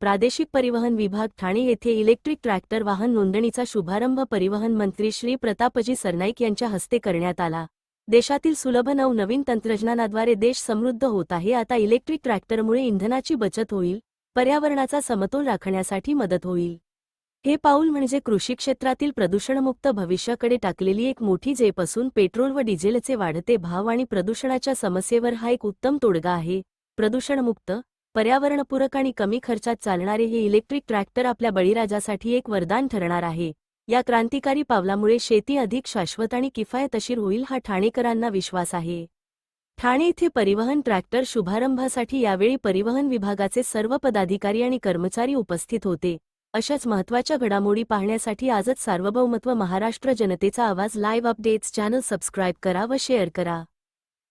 प्रादेशिक परिवहन विभाग ठाणे येथे इलेक्ट्रिक ट्रॅक्टर वाहन नोंदणीचा शुभारंभ परिवहन मंत्री श्री प्रतापजी सरनाईक यांच्या हस्ते करण्यात आला. देशातील सुलभ नवनवीन तंत्रज्ञानाद्वारे देश समृद्ध होत आहे. आता इलेक्ट्रिक ट्रॅक्टरमुळे इंधनाची बचत होईल पर्यावरणाचा समतोल राखण्यासाठी मदत होईल. हे पाऊल म्हणजे कृषी क्षेत्रातील प्रदूषणमुक्त भविष्याकडे टाकलेली एक मोठी झेप असून पेट्रोल व डिझेलचे वाढते भाव आणि प्रदूषणाच्या समस्येवर हा एक उत्तम तोडगा आहे. प्रदूषणमुक्त पर्यावरणपूरक आणि कमी खर्चात चालणारे हे इलेक्ट्रिक ट्रॅक्टर आपल्या बळीराजासाठी एक वरदान ठरणार आहे. या क्रांतिकारी पावलामुळे शेती अधिक शाश्वत आणि किफायतशीर होईल हा ठाणेकरांना विश्वास आहे. ठाणे येथे परिवहन ट्रॅक्टर शुभारंभासाठी यावेळी परिवहन विभागाचे सर्व पदाधिकारी आणि कर्मचारी उपस्थित होते. अशाच महत्त्वाच्या घडामोडी पाहण्यासाठी आजच सार्वभौमत्व महाराष्ट्र जनतेचा आवाज लाईव्ह अपडेट्स चॅनल सबस्क्राईब करा व शेअर करा.